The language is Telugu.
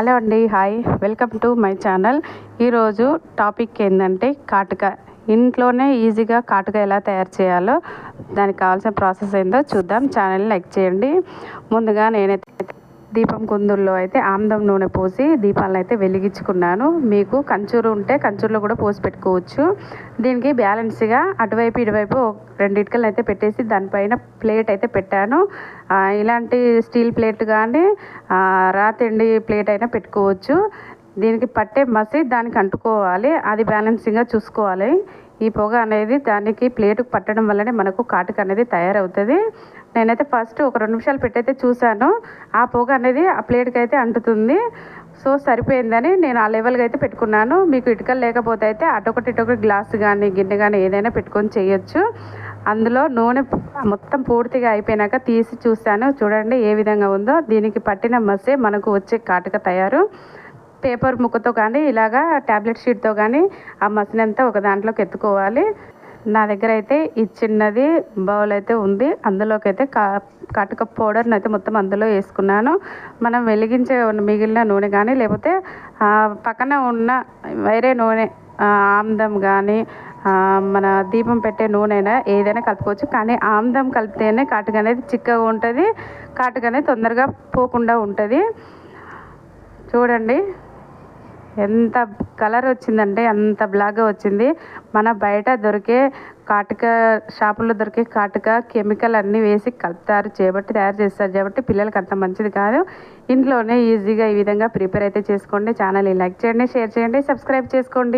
హలో అండి hi. Welcome to my channel. ఈరోజు టాపిక్ ఏంటంటే కాటుక. ఇంట్లోనే ఈజీగా కాటుక ఎలా తయారు చేయాలో దానికి కావాల్సిన ప్రాసెస్ ఏందో చూద్దాం. ఛానల్ లైక్ చేయండి. ముందుగా నేనైతే దీపం కుందుల్లో అయితే ఆమ్దం నూనె పోసి దీపాలను అయితే వెలిగించుకున్నాను. మీకు కంచూరు ఉంటే కంచూరులో కూడా పోసి పెట్టుకోవచ్చు. దీనికి బ్యాలెన్స్గా అటువైపు ఇటువైపు రెండు అయితే పెట్టేసి దానిపైన ప్లేట్ అయితే పెట్టాను. ఇలాంటి స్టీల్ ప్లేట్ కానీ రాతిండి ప్లేట్ అయినా పెట్టుకోవచ్చు. దీనికి పట్టే మసి దానికి అంటుకోవాలి. అది బ్యాలెన్సింగ్గా చూసుకోవాలి. ఈ పొగ అనేది దానికి ప్లేటుకు పట్టడం వల్లనే మనకు కాటుక అనేది తయారవుతుంది. నేనైతే ఫస్ట్ ఒక రెండు నిమిషాలు పెట్టయితే చూశాను. ఆ పొగ అనేది ఆ ప్లేట్కి అయితే అంటుతుంది. సో సరిపోయిందని నేను ఆ లెవెల్గా అయితే పెట్టుకున్నాను. మీకు ఇటుకలు లేకపోతే అయితే అటొకటి ఇటొకటి గ్లాస్ కానీ గిన్నె కానీ ఏదైనా పెట్టుకొని చేయొచ్చు. అందులో నూనె మొత్తం పూర్తిగా అయిపోయినాక తీసి చూశాను. చూడండి ఏ విధంగా ఉందో. దీనికి పట్టిన మసే మనకు వచ్చే కాటుక తయారు. పేపర్ ముక్కతో కానీ ఇలాగా ట్యాబ్లెట్ షీట్తో కానీ ఆ మసినంతా ఒక దాంట్లోకి ఎత్తుకోవాలి. నా దగ్గర అయితే ఈ చిన్నది బౌల్ అయితే ఉంది. అందులోకి అయితే కా కాటుక పౌడర్ని అయితే మొత్తం అందులో వేసుకున్నాను. మనం వెలిగించే మిగిలిన నూనె కానీ లేకపోతే పక్కన ఉన్న వేరే నూనె ఆమ్దం కానీ మన దీపం పెట్టే నూనె ఏదైనా కలుపుకోవచ్చు. కానీ ఆమ్దం కలిపితేనే కాటుక అనేది చిక్కగా ఉంటుంది. కాటుక అనేది తొందరగా పోకుండా ఉంటుంది. చూడండి. ఎంత కలర్ వచ్చిందంటే అంత బ్లాక్గా వచ్చింది. మన బయట దొరికే కాటుక షాపుల్లో దొరికే కాటుక కెమికల్ అన్నీ వేసి కలుపుతారు చేపట్టి తయారు చేస్తారు. కాబట్టి పిల్లలకి అంత మంచిది కాదు. ఇంట్లోనే ఈజీగా ఈ విధంగా ప్రిపేర్ అయితే చేసుకోండి. ఛానల్ని లైక్ చేయండి షేర్ చేయండి సబ్స్క్రైబ్ చేసుకోండి.